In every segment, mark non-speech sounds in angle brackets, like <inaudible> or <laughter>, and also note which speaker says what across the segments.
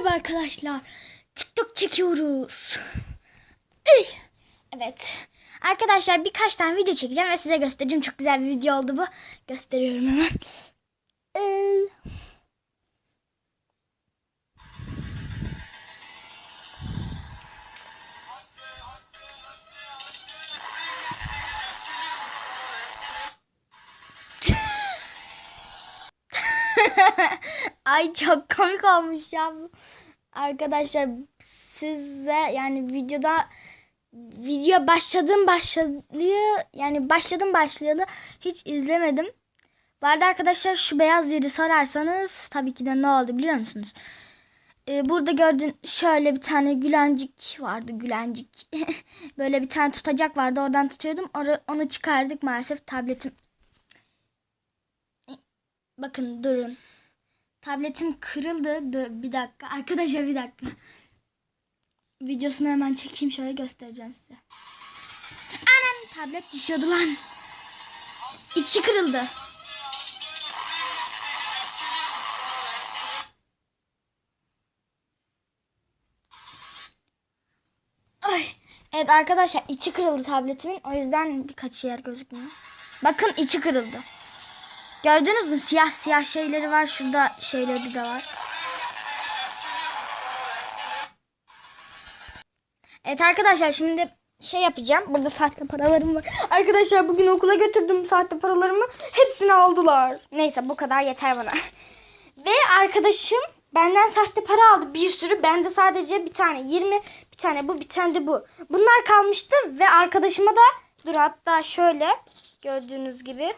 Speaker 1: Merhaba arkadaşlar. TikTok çekiyoruz. Evet. Arkadaşlar birkaç tane video çekeceğim ve size göstereceğim. Çok güzel bir video oldu bu. Gösteriyorum hemen. Ay çok komik olmuş ya. Arkadaşlar size yani videoda video başladım başlıyor yani başladım başlayalı hiç izlemedim. Bu arada arkadaşlar şu beyaz yeri sorarsanız tabii ki de ne oldu biliyor musunuz? Ee, burada gördüğün şöyle bir tane gülencik vardı gülencik. <laughs> Böyle bir tane tutacak vardı oradan tutuyordum. Or- onu çıkardık maalesef tabletim. Bakın durun. Tabletim kırıldı. Dur, bir dakika. Arkadaşlar bir dakika. Videosunu hemen çekeyim şöyle göstereceğim size. Anan tablet düşüyordu lan. İçi kırıldı. Ay. Evet arkadaşlar içi kırıldı tabletimin. O yüzden birkaç yer gözükmüyor. Bakın içi kırıldı. Gördünüz mü? Siyah siyah şeyleri var. Şurada şeyleri de var. Evet arkadaşlar şimdi şey yapacağım. Burada sahte paralarım var. Arkadaşlar bugün okula götürdüm sahte paralarımı. Hepsini aldılar. Neyse bu kadar yeter bana. <laughs> Ve arkadaşım benden sahte para aldı bir sürü. Bende sadece bir tane 20, bir tane bu, bir tane de bu. Bunlar kalmıştı ve arkadaşıma da dur hatta şöyle gördüğünüz gibi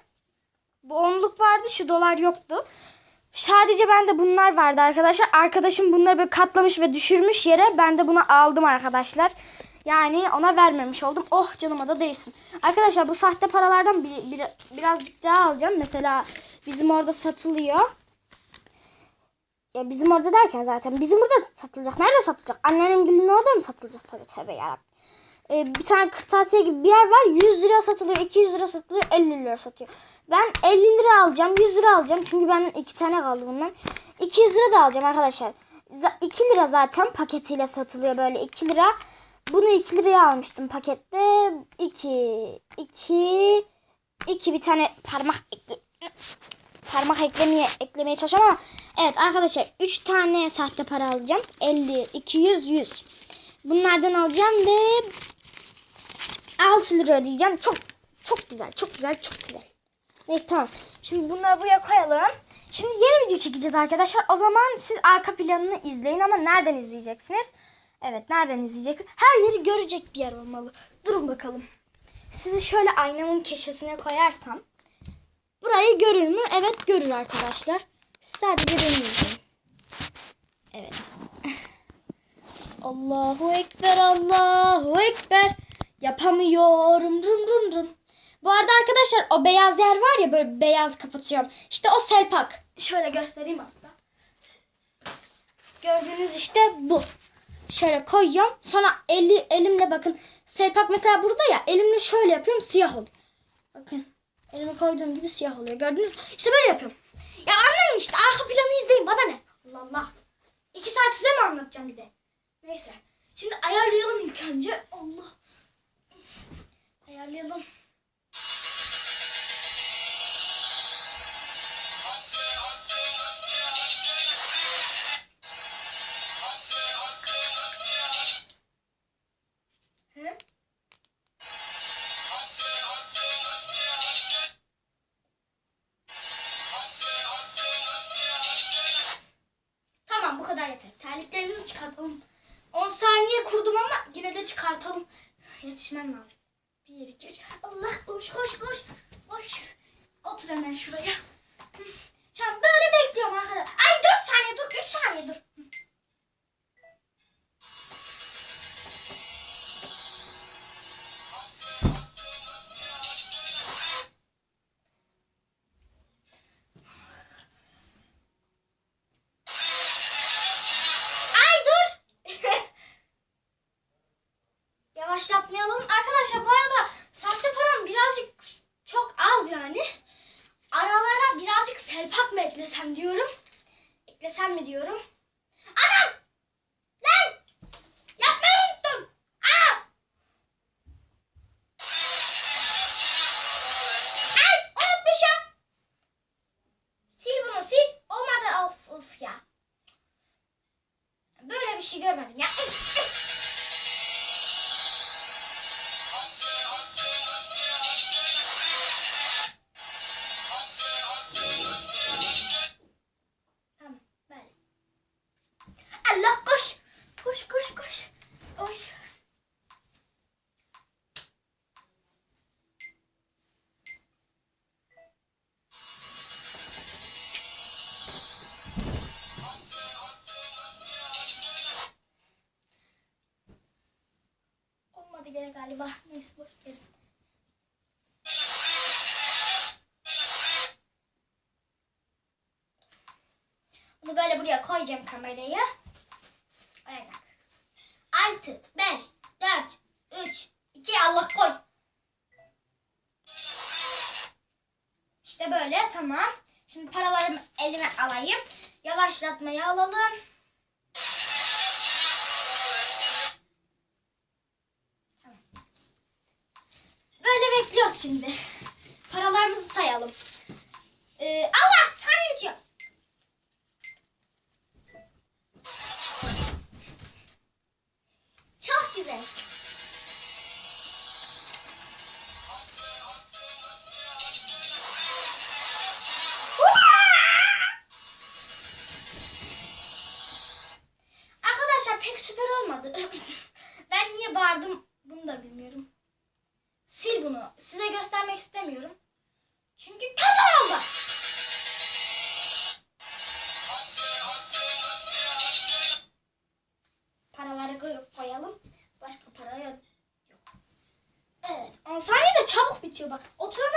Speaker 1: bu onluk vardı şu dolar yoktu. Sadece bende bunlar vardı arkadaşlar. Arkadaşım bunları böyle katlamış ve düşürmüş yere. Ben de bunu aldım arkadaşlar. Yani ona vermemiş oldum. Oh canıma da değsin. Arkadaşlar bu sahte paralardan bir, bir, birazcık daha alacağım. Mesela bizim orada satılıyor. Ya bizim orada derken zaten bizim burada satılacak. Nerede satılacak? Annenin gülünün orada mı satılacak? Tabii tabii yarabbim. Ee, bir tane kırtasiye gibi bir yer var. 100 lira satılıyor, 200 lira satılıyor, 50 lira satıyor. Ben 50 lira alacağım, 100 lira alacağım. Çünkü ben iki tane kaldı bundan. 200 lira da alacağım arkadaşlar. Z- 2 lira zaten paketiyle satılıyor böyle 2 lira. Bunu 2 liraya almıştım pakette. 2 2 2 bir tane parmak ekle parmak eklemeye eklemeye çalışıyorum ama evet arkadaşlar 3 tane sahte para alacağım. 50, 200, 100. Bunlardan alacağım ve 6 lira ödeyeceğim. Çok çok güzel, çok güzel, çok güzel. Neyse tamam. Şimdi bunları buraya koyalım. Şimdi yeni video çekeceğiz arkadaşlar. O zaman siz arka planını izleyin ama nereden izleyeceksiniz? Evet nereden izleyeceksiniz? Her yeri görecek bir yer olmalı. Durun bakalım. Sizi şöyle aynamın köşesine koyarsam. Burayı görür mü? Evet görür arkadaşlar. Sadece beni. Evet. <laughs> Allahu Ekber, Allahu Ekber. Yapamıyorum. Rum rum rum. Bu arada arkadaşlar o beyaz yer var ya böyle beyaz kapatıyorum. İşte o selpak. Şöyle göstereyim hatta. Gördüğünüz işte bu. Şöyle koyuyorum. Sonra eli, elimle bakın. Selpak mesela burada ya. Elimle şöyle yapıyorum siyah oluyor. Bakın. Elime koyduğum gibi siyah oluyor. Gördünüz mü? İşte böyle yapıyorum. Ya anlayın işte. Arka planı izleyin. Bana ne? Allah Allah. İki saat size mi anlatacağım bir de? Neyse. Şimdi ayarlayalım ilk önce. Allah. Ayarlayalım. He? Tamam bu kadar yeter. Terliklerimizi çıkartalım. 10 saniye kurdum ama yine de çıkartalım. Yetişmem lazım. 1, 2, 3. Allah koş koş koş. Koş. Otur hemen şuraya. Şimdi böyle bekliyorum arkadaşlar. Ay 4 saniye dur 3 saniye dur. Diyorum. Anam! Lan! Yapmayı unuttum. Aa! Ay unutmuşum. Sil bunu sil. Olmadı of of ya. Böyle bir şey görmedim ya. <laughs> koş. Koş koş koş. Oy. Olmadı gene galiba. Neyse boş verin. Bunu böyle buraya koyacağım kamerayı. Olacak. 6, 5, 4, 3, 2, Allah koy. İşte böyle tamam. Şimdi paralarımı elime alayım. Yavaşlatmayı alalım. Tamam. Böyle bekliyoruz şimdi. Paralarımızı sayalım. Size göstermek istemiyorum. Çünkü kötü oldu. Paraları koyalım. Başka para yok. Evet. 10 saniyede çabuk bitiyor bak. Oturana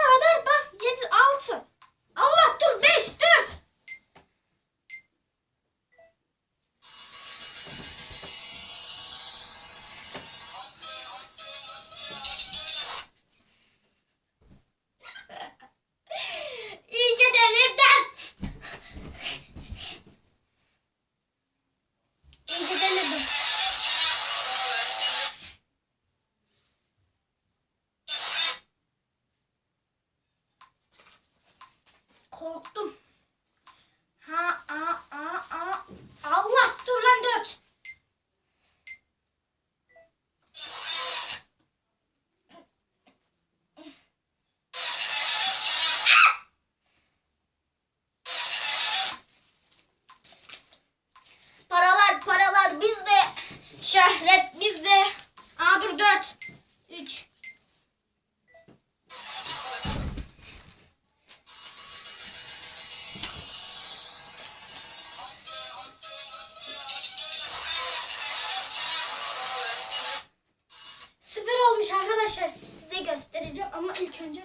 Speaker 1: olmuş arkadaşlar. Size göstereceğim ama ilk önce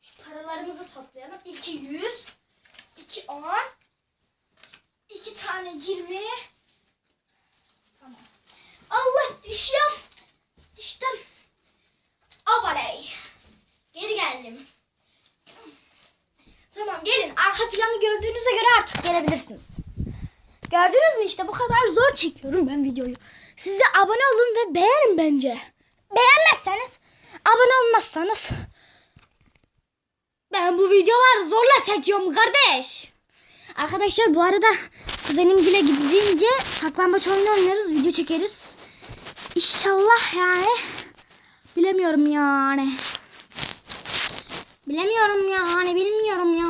Speaker 1: şu paralarımızı toplayalım. 2 100, 2 10, 2 tane 20. Tamam. Allah düşüyorum. Düştüm. Abaley. Geri geldim. Tamam gelin. Arka planı gördüğünüze göre artık gelebilirsiniz. Gördünüz mü işte bu kadar zor çekiyorum ben videoyu. Siz abone olun ve beğenin bence. Beğenmezseniz abone olmazsanız ben bu videoları zorla çekiyorum kardeş. Arkadaşlar bu arada kuzenimgile gidince saklambaç oyunu oynarız, video çekeriz. İnşallah yani. Bilemiyorum yani. Bilemiyorum yani, bilmiyorum ya.